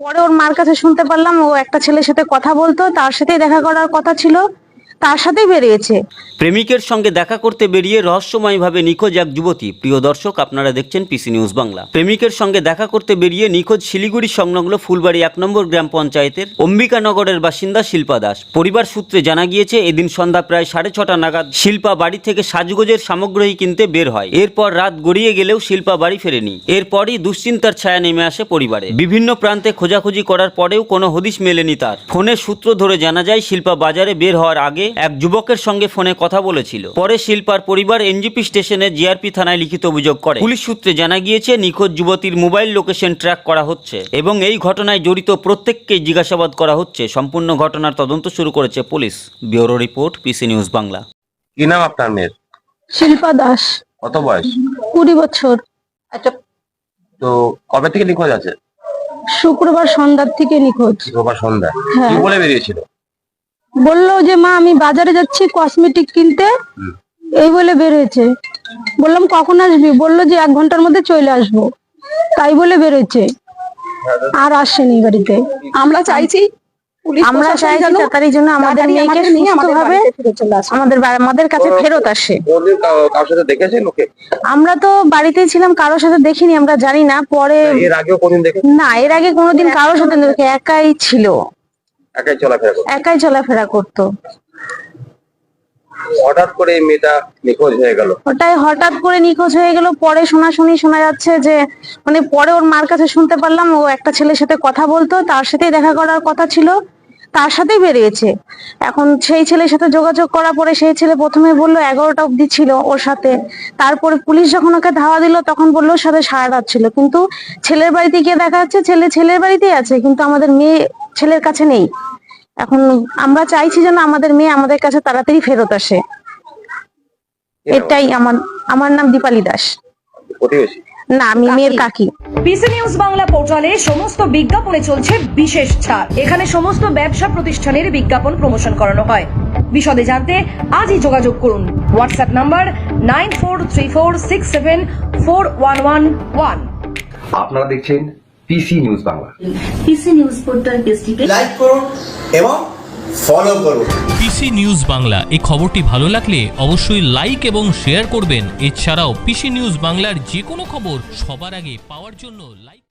পরে ওর মার কাছে শুনতে পারলাম, ও একটা ছেলের সাথে কথা বলতো, তার সাথেই দেখা করার কথা ছিল। তার সাথেই বেরিয়েছে। প্রেমিকের সঙ্গে দেখা করতে বেরিয়ে রহস্যময়ভাবে নিখোঁজ এক যুবতী। প্রিয় দর্শক, আপনারা দেখছেন পিসি নিউজ বাংলা প্রেমিকের সঙ্গে দেখা করতে বেরিয়ে নিখোঁজ শিলিগুড়ি সংলগ্ন ফুলবাড়ি এক নম্বর গ্রাম পঞ্চায়েতের অম্বিকানগরের বাসিন্দা শিল্পা দাস। পরিবার সূত্রে জানা গিয়েছে, এদিন সন্ধ্যা প্রায় সাড়ে ছটা নাগাদ শিল্পা বাড়ি থেকে সাজগোজের সামগ্রী কিনতে বের হয়। এরপর রাত গড়িয়ে গেলেও শিল্পা বাড়ি ফেরেনি। এরপরই দুশ্চিন্তার ছায়া নেমে আসে পরিবারে। বিভিন্ন প্রান্তে খোঁজাখুঁজি করার পরেও কোনো হদিশ মেলেনি তার। ফোনের সূত্র ধরে জানা যায়, শিল্পা বাজারে বের হওয়ার আগে এক যুবকের সঙ্গে ফোনে কথা বলেছিল। পরে শিল্পার পরিবার এনজিপি স্টেশনে জিআরপি থানায় লিখিত অভিযোগ করে। পুলিশ সূত্রে জানা গিয়েছে নিখোঁজ যুবতীর মোবাইল লোকেশন ট্র্যাক করা হচ্ছে এবং এই ঘটনায় জড়িত প্রত্যেককেই জিজ্ঞাসাবাদ করা হচ্ছে। সম্পূর্ণ ঘটনার তদন্ত শুরু করেছে police. Bureau report PC news Bangla. কি নাম আপনার মেয়ের? শিল্পা দাস। কত বয়স? কুড়ি বছর। আচ্ছা তো কবে থেকে নিখোঁজ আছে? শুক্রবার সন্ধ্যার থেকে নিখোঁজ। শুক্রবার সন্ধ্যা। হ্যাঁ। কি বলে বেরিয়েছিল? বলল যে মা আমি বাজারে যাচ্ছি কসমেটিক কিনতে। এই বলে বেরোয়েছে বললাম কখন আসবি? বলল যে এক ঘণ্টার মধ্যে চলে আসব। তাই বলে বেরোয়েছে আর আসেনি গাড়িতে আমরা চাইছি আমরা যেন তাড়াতাড়ি জন্য আমাদের মেয়েকে আমাদের নিয়ে আমাদের সুস্থভাবে বাড়িতে। আমাদের আমাদের কাছে ফেরত আসে। কারোর সাথে দেখেছেন ওকে? আমরা তো বাড়িতেই ছিলাম কারোর সাথে দেখিনি আমরা জানি না। পরে এর আগেও কোনদিন দেখে না এর আগে কোনোদিন কারোর সাথে দেখি একাই ছিল। একাই চলাফেরা করতো? একাই চলাফেরা করতো। হঠাৎ করে মেয়েটা নিখোঁজ হয়ে গেল? ওটাই হঠাৎ করে নিখোঁজ হয়ে গেল পরে শোনাশুনি শোনা যাচ্ছে যে মানে পরে ওর মার কাছে শুনতে পারলাম ও একটা ছেলের সাথে কথা বলতো তার সাথেই দেখা করার কথা ছিল তার সাথেই বেরিয়েছে। এখন সেই ছেলের সাথে যোগাযোগ করার পরে সেই ছেলে প্রথমে বলল এগারোটা অবধি ছিল ওর সাথে। তারপরে পুলিশ যখন ওকে ধাওয়া দিল তখন বলল ওর সাথে সারা রাত ছিল। কিন্তু ছেলের বাড়িতে গিয়ে দেখা যাচ্ছে ছেলে ছেলের বাড়িতেই আছে কিন্তু আমাদের মেয়ে ছেলের কাছে নেই। এখন আমরা চাইছি যেন আমাদের মেয়ে আমাদের কাছে তাড়াতাড়ি ফেরত আসে। এটাই আমার আমার নাম দীপালি দাস। না আমি মেয়ের কাকি। পিসি নিউজ বাংলা পোর্টালে সমস্ত বিজ্ঞাপনে চলছে বিশেষ ছাড়। এখানে সমস্ত ব্যবসা প্রতিষ্ঠানের বিজ্ঞাপন প্রমোশন করানো হয়। বিশদে জানতে আজই যোগাযোগ করুন। WhatsApp number nine four three four six seven four one one one আপনারা দেখছেন PC news Bangla PC news portal পেজটিকে লাইক করুন এবং ফলো করুন। পিসি নিউজ বাংলা এই খবরটি ভালো লাগলে অবশ্যই লাইক এবং শেয়ার করবেন। এছাড়াও পিসি নিউজ বাংলার যে কোনো খবর সবার আগে পাওয়ার জন্য লাইক